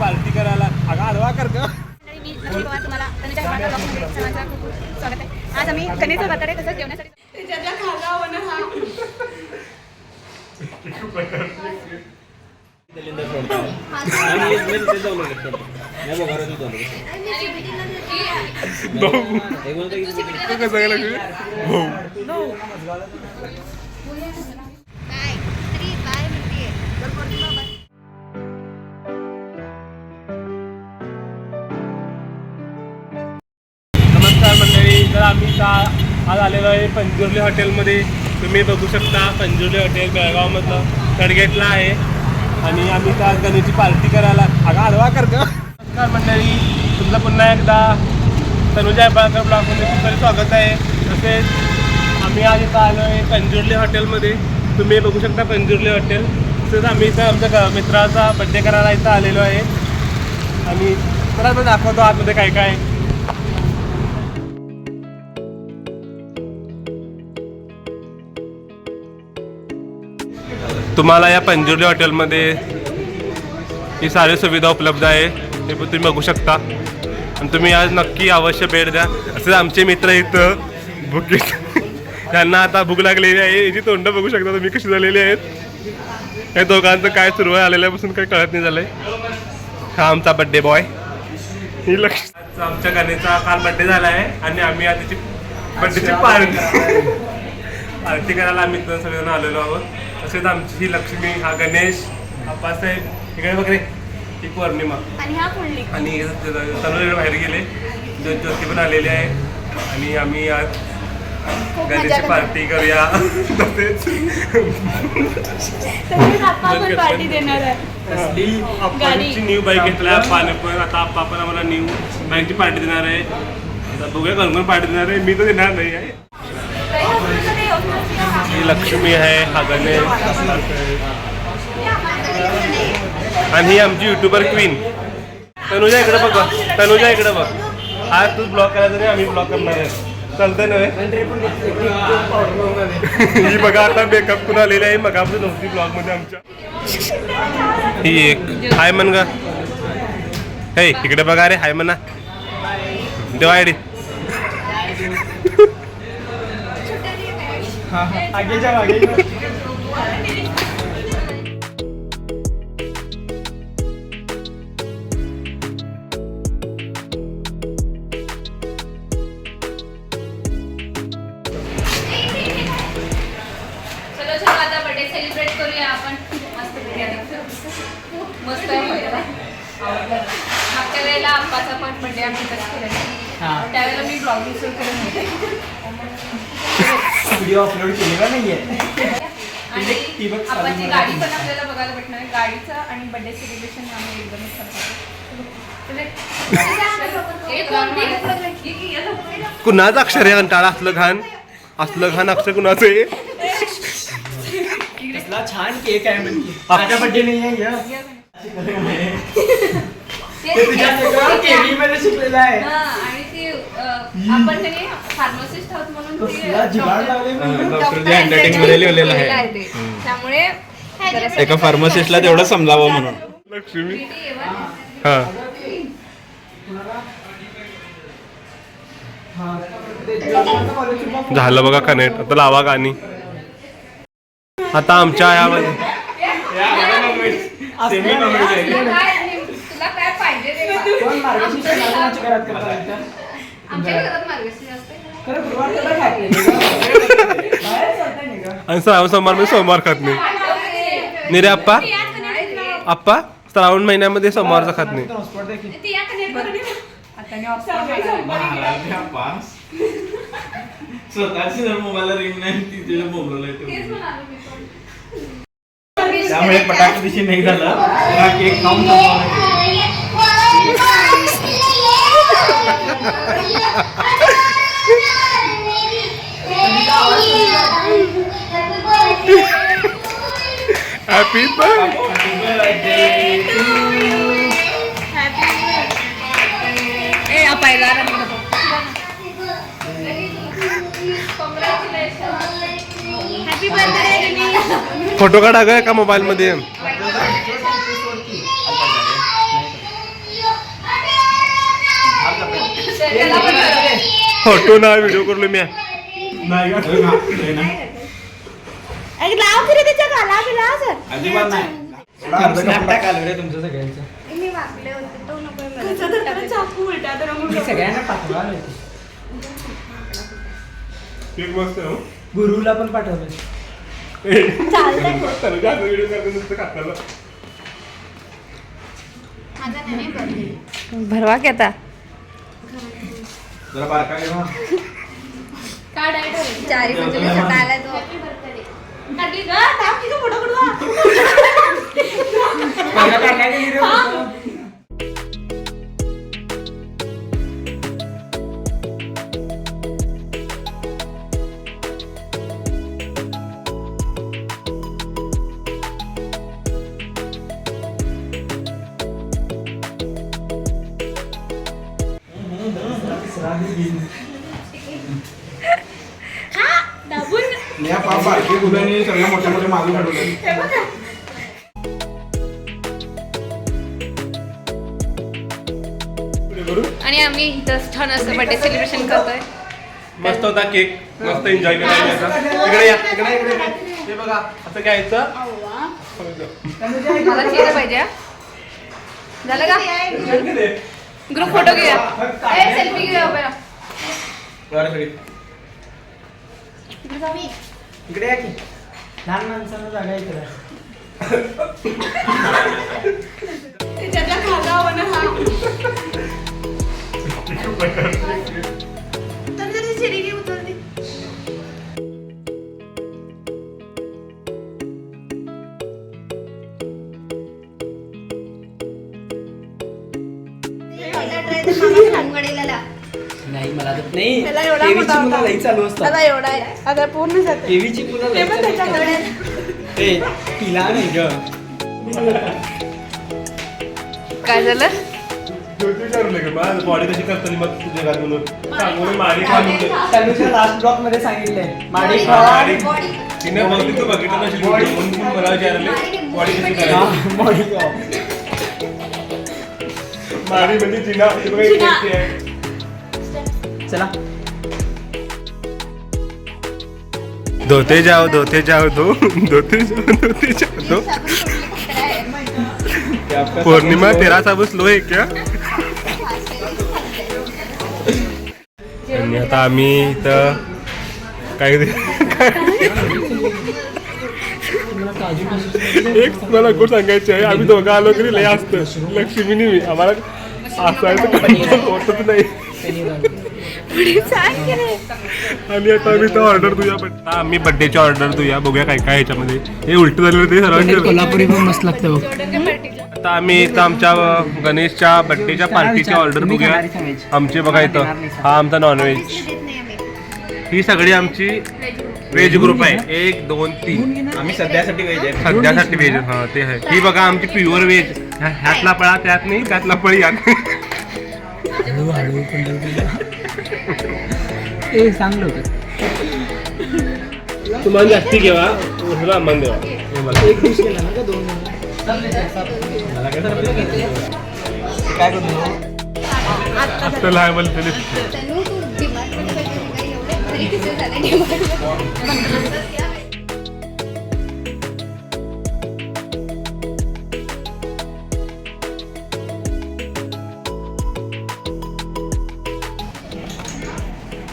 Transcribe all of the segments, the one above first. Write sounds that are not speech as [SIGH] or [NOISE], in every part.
Party करायला. अगं आडवा कर का मी तुम्हाला स्वागत आहे. आज आम्ही कनेचा तसंच हा? हो. तरी काय म्हणते. तर आम्ही का आज आलेलो आहे पंजुर्ली हॉटेलमध्ये. तुम्ही बघू शकता पंजुर्ली हॉटेल बेळगावमधलं. कडगेटला आहे. आणि आम्ही त्या गणेशची पार्टी करायला अगं आडवा कर का नमस्कार मंडळी. तुमचं पुन्हा एकदा तनुजा हेबाळकर ब्लॉगमध्ये खूप सारे स्वागत आहे. तसेच आम्ही आज इथं आलो आहे पंजुर्ली हॉटेलमध्ये. तुम्ही बघू शकता पंजुर्ली हॉटेल. तसेच आम्ही इथं आमच्या मित्राचा बड्डे करायला इथं आलेलो आहे. आणि तर मी दाखवतो आतमध्ये काय काय तुम्हाला या पंजुर्ली हॉटेलमध्ये ही सारी सुविधा उपलब्ध आहे. हे पण तुम्ही बघू शकता. आणि तुम्ही आज नक्की अवश्य भेट द्या. असेच आमचे मित्र इथं भुकीत त्यांना आता भूक लागलेली आहे. याची तोंड बघू शकता तुम्ही कशी झालेली आहेत. या दोघांचं काय सुरू आहे आलेल्यापासून काही कळत नाही झालंय. हा आमचा बड्डे बॉय ही लक्ष आमच्या गाण्याचा काल बड्डे झाला आहे आणि आम्ही आज त्याची बड्डेची पार्टी आरती करायला आम्ही इथं सगळेजण आलेलो आहोत. तसेच आमची ही लक्ष्मी हा गणेश आप्पासाहेब इकडे वगैरे ही पौर्णिमा. आणि हा आणि बाहेर गेले. ज्यो ज्योती पण आलेली आहे. आणि आम्ही आज गणेशची. पार्टी करूया. तसेच. पार्टी देणार आहे. न्यू बाईक घेतला पाणी पण. आता आप्पा पण आम्हाला न्यू बाईकची पार्टी देणार आहे. आता बघूया कोण कोण पार्टी देणार आहे. मी तर देणार नाही आहे ताई, हा पुढचा ते योजनाची ही लक्ष्मी आहे हा गणेश. आणि ही आमची युट्यूबर क्वीन तनुजा इकडे बघ तनुजा इकडे बघ. आज तू ब्लॉक करायचं नाही आम्ही ब्लॉक करणार आहे. चालतंय नव्हे ही बघा आता मेकअप करून आलेली आहे. मग आपली नव्हती ब्लॉगमध्ये आमच्या. ही एक. हाय म्हण ग हे इकडे बघा रे हाय म्हणा आयडी चलो चलो आता बर्थडे सेलिब्रेट करूया आपण. मस्त मस्त मागच्या वेळेला आप्पाचा पण बर्थडे आम्ही केलेला त्यावेळेला मी ब्लॉगिंग सुरू करून होते. व्हिडिओ अपलोड केलेला नाहीये. आणि ठिबक चालू आप्पाची झालं. गाडी पण आपल्याला बघायला भेटणार आहे. गाडीचं आणि बर्थडे सेलिब्रेशन आम्ही एकदमच करतो कुणाचं अक्षर आहे कंटाळा असलं घाण. असलं घाण अक्षर कुणाचं आहे? छान केक आहे म्हणजे माझा बर्थडे नाही आहे शिकलेला [LAUGHS] आहे. आपण फार्मसिस्ट आहोत म्हणून हँडरायटिंगमध्ये लिहिलेलं आहे. त्यामुळे एका फार्मासिस्टला तेवढं समजावं म्हणून. लक्ष्मी? हा. झालं बघा कनेक्ट. आता लावा गाणी. आता आमच्या यामध्ये. तुला काय पाहिजे आणि श्रावण सोमवारमध्ये सोमवार खात नाही निरे आप्पा? आप्पा? श्रावण महिन्यामध्ये सोमवारचा खात नाही स्वतःची जर मोबाईल रिंग नाही ती तुझ्या मोबाईल त्यामुळे त्यामुळे पटाके दिवशी नाही झालं. केक खाऊन Happy birthday. to you. ए अपायला हॅपी बर्थडे फोटो काढा ग का मोबाईल मध्ये फोटो ना व्हिडिओ करलो मी. नाही का? नाही ना. अरे लाव फिरे त्याच्या गाला बिला सर. अजिबात नाही. Snapchat आलं रे तुमचं सगळ्यांचं. मी वाकले होते तो नको चाकू उलटा तर मी सगळ्यांना पाठवा एक मस्त हो. गुरुला पण पाठवलं. चालतंय. जास्त व्हिडिओ करतो नुसतं भरवा की आता. जरा बारका घे ना. काय डायट आहे चारी म्हणजे मी स्वतः आलाय तो काढली का? थांब, तिचा फोटो काढू. मी आणि आम्ही इथं छान असं बर्थडे सेलिब्रेशन करतोय. मस्त होता केक. मस्त एन्जॉय केला इकडे या इकडे इकडे. हे बघा असं घ्यायचं. मला चेहरा पाहिजे. झालं का? ग्रुप फोटो घेऊया. ए सेल्फी घेऊया पहिला. इकडे या की. लहान माणसांना जागा आहे इकडे. त्याच्या ना हा. [LAUGHS] मोठा मुलं होता. लई चालू असतात. आता एवढा आहे. आता पूर्ण जाते. केवीची मुलं ते लई पण चालू त्याच्याकडे असतात. ए, तिला नाही ग. काय झालं? बॉडी कशी करतो मग तुझ्या घरात म्हणून सांगून लास्ट ब्लॉकमध्ये सांगितलंय माडी तिने बघली तू बघितलं. म्हणून मला विचारले बॉडी कशी करायची? म्हणजे जिना चला. धोते जाओ धोते जाओ धो धोते जाओ धोते जाओ धो। पौर्णिमा तेरा सा बस लो आहे क्या? आणि आता आम्ही इथं काय एक मला गोष्ट सांगायची आहे आम्ही दोघं आलो तरी लय असतं. लक्ष्मीने मी आम्हाला असायचं होतच नाही. आणि आता आम्ही तो ऑर्डर तुझ्या आम्ही बड्डेची ऑर्डर तुझ्या बघूया काय काय ह्याच्यामध्ये हे उलट झालेलं ते सर्वांनी कोल्हापुरी पण मस्त लागतं बघ. आता आम्ही इथं आमच्या गणेशच्या बड्डेच्या पार्टीची ऑर्डर बघूया. आमचे बघा इथं. हा आमचा नॉनव्हेज ही सगळी आमची व्हेज ग्रुप आहे. एक दोन तीन. आम्ही सध्यासाठी वेज आहे. सध्यासाठी व्हेज हा ते आहे. ही बघा आमची प्युअर व्हेज ह्यातला पळा त्यात नाही त्यातला पळी यात हळू हळू ए चांगलं होतं. तुम्हाला जास्ती घेवा उरला आम्हाला देवा. एक डिश केला ना का दोन काय करतो आता लहान बोलते [LAUGHS] [LAUGHS]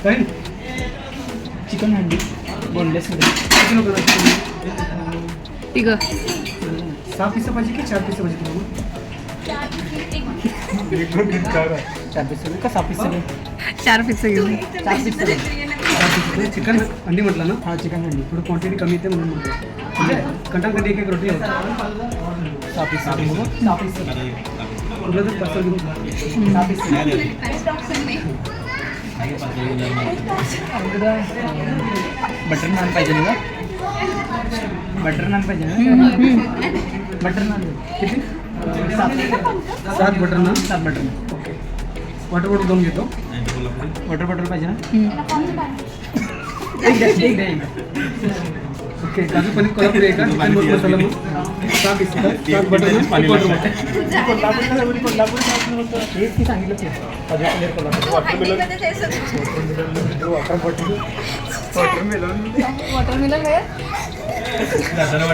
काय? चिकन हंडी बोनलेस ठीक सहा पिसं पाहिजे की चार पिसं पाहिजे तुम्हाला? चार पिसं का सहा पिसं चार पिझ्झा घेऊन चार पिसं चिकन हंडी म्हटलं ना? हा चिकन हंडी थोडं क्वांटिटी कमी येते म्हणून म्हणतो म्हणजे कंटाळ कधी एक एक रोटी आहे? सहा पिसं सहा पिसं कुठलं तर पार्सल घेऊन सहा पिसं बटर नान पाहिजे ना बटर नान पाहिजे ना? बटर नान. किती? सात. सात बटर नान. सात butter naan. Okay. Water bottle दोन घेतो. वॉटर बॉटल पाहिजे ना? एक द्या एक द्या एक द्या. ओके काजू पनीर कोल्हापुरी आहे का चिकन मग मसाला मग सहा पीस का सात बटर नान, एक बटर मटन. हेच की सांगितलं ते काजू पनीर कोल्हापुरी वॉटरमेलन आहे दादाला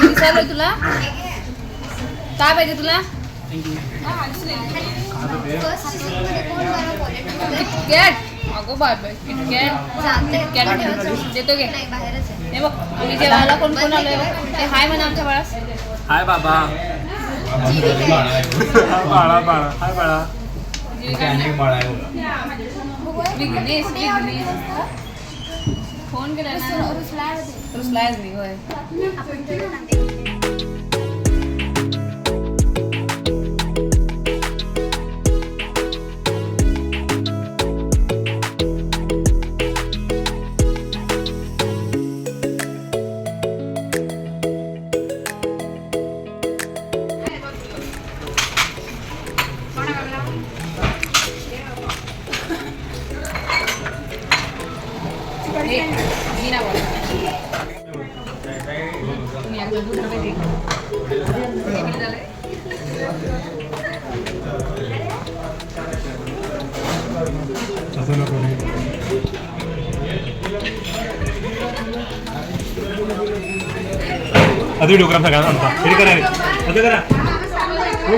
विचारलोय तुला काय पाहिजे तुला किटकॅट अगो बाय बाय किटकॅट किटकॅट देतो घे हे बघ आम्ही जेवायला कोण कोण आलोय. ते हाय म्हणा आमच्या बाळास हाय बाबा बाळा बाळा हाय बाळा विघ्नेश विघ्नेश फोन केला ना रुसलायच मी होय आधी व्हिडिओ करा सगळ्यांना आमचा. हे करा रे. असं करा. हो,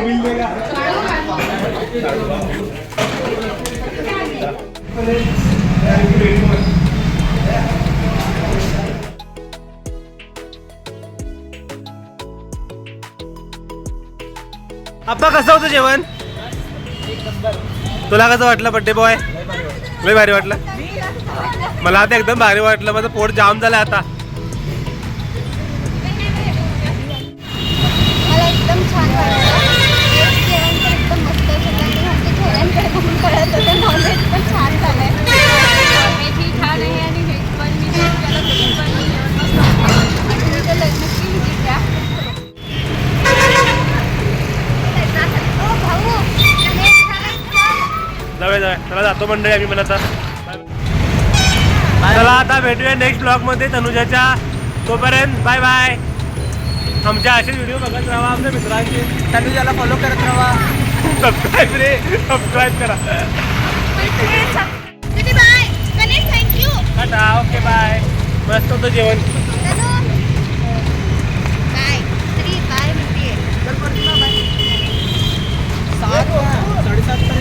आप्पा कसं होतं जेवण? तुला कसं वाटलं बड्डे बॉय लय भारी वाटलं. मला आता एकदम भारी वाटलं. माझं पोट जाम झालं आता. एकदम छान वाटलं जेवण एकदम मस्त आमच्या बघून कळत होतं पण छान छान आहे आणि व्हेज पण मी पण तुम्ही तर नक्की द्या जाऊया जाऊया. चला जातो मंडळी आम्ही मला आता चला आता भेटूया नेक्स्ट ब्लॉगमध्ये तनुजाच्या तोपर्यंत. बाय बाय आमच्या असेच व्हिडिओ बघत राहा आमच्या मित्रांचे. तनुजाला फॉलो करत राहा. सबस्क्राईब रे. सबस्क्राईब करा. ओके बाय मस्त होतं जेवण. बाय तरी बाय म्हणते.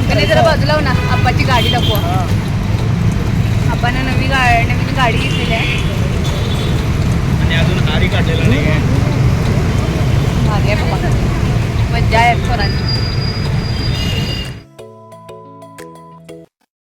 त्याने जरा बाजूला हो ना. आप्पाची गाडी दाखवा. आपण नवी गाडी नवीन गाडी घेतलेली आहे. आणि अजून आरी काढलेला नाही आहे भारी आहे पप्पा मज्जा आहे पोरांची